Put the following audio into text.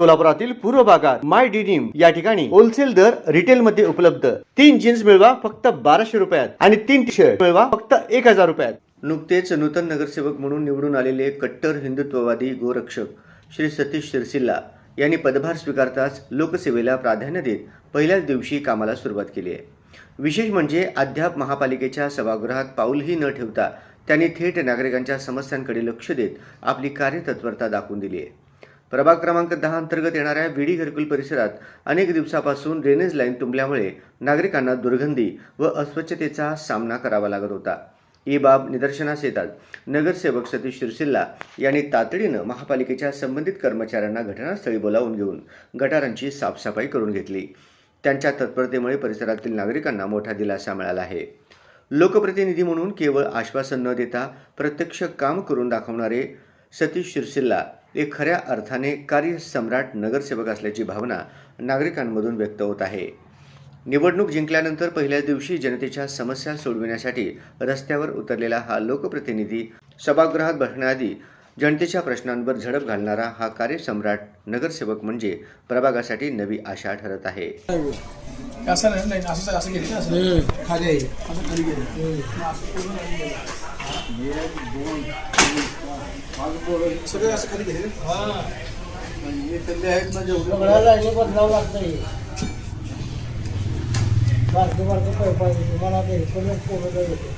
सोलापुरातील पूर्व भागात माय डिनिम या ठिकाणी होलसेल दर रिटेल मध्ये उपलब्ध. तीन जीन्स मिळवा फक्त बाराशे रुपयात आणि तीन टी शर्ट मिळवा फक्त एक हजार रुपयात. नुकतेच नूतन नगरसेवक म्हणून निवडून आलेले कट्टर हिंदुत्ववादी गोरक्षक श्री सतीश शिरसिल्ला यांनी पदभार स्वीकारताच लोकसेवेला प्राधान्य देत पहिल्याच दिवशी कामाला सुरुवात केली आहे. विशेष म्हणजे अद्याप महापालिकेच्या सभागृहात पाऊलही न ठेवता त्यांनी थेट नागरिकांच्या समस्यांकडे लक्ष देत आपली कार्यतत्परता दाखवून दिली आहे. प्रभाग क्रमांक दहा अंतर्गत येणाऱ्या विडी घरकुल परिसरात अनेक दिवसापासून ड्रेनेज लाईन तुंबल्यामुळे नागरिकांना दुर्गंधी व अस्वच्छतेचा सामना करावा लागत होता. ही बाब निदर्शनास येतात. नगरसेवक सतीश शिरसिल्ला यांनी तातडीनं महापालिकेच्या संबंधित कर्मचाऱ्यांना घटनास्थळी बोलावून घेऊन गटारांची साफसफाई करून घेतली. त्यांच्या तत्परतेमुळे परिसरातील नागरिकांना मोठा दिलासा मिळाला आहे. लोकप्रतिनिधी म्हणून केवळ आश्वासन न देता प्रत्यक्ष काम करून दाखवणारे सतीश शिरसिल्ला एक खऱ्या अर्थाने कार्यसम्राट नगरसेवक असल्याची भावना नागरिकांमधून व्यक्त होत आहे. निवडणूक जिंकल्यानंतर पहिल्याच दिवशी जनतेच्या समस्या सोडविण्यासाठी रस्त्यावर उतरलेला हा लोकप्रतिनिधी सभागृहात बसण्याआधी जनतेच्या प्रश्नांवर झडप घालणारा हा कार्यसम्राट नगरसेवक म्हणजे प्रभागासाठी नवी आशा ठरत आहे. असं असं असं गेली ना असं खाली आहे असं खाली गेली सगळे असं खाली गेले आहेत ना जेवढे सगळ्याला हे बदलावं लागतंय बारकं बारकं पैपायचं तुम्हाला ते कमी पोरं येते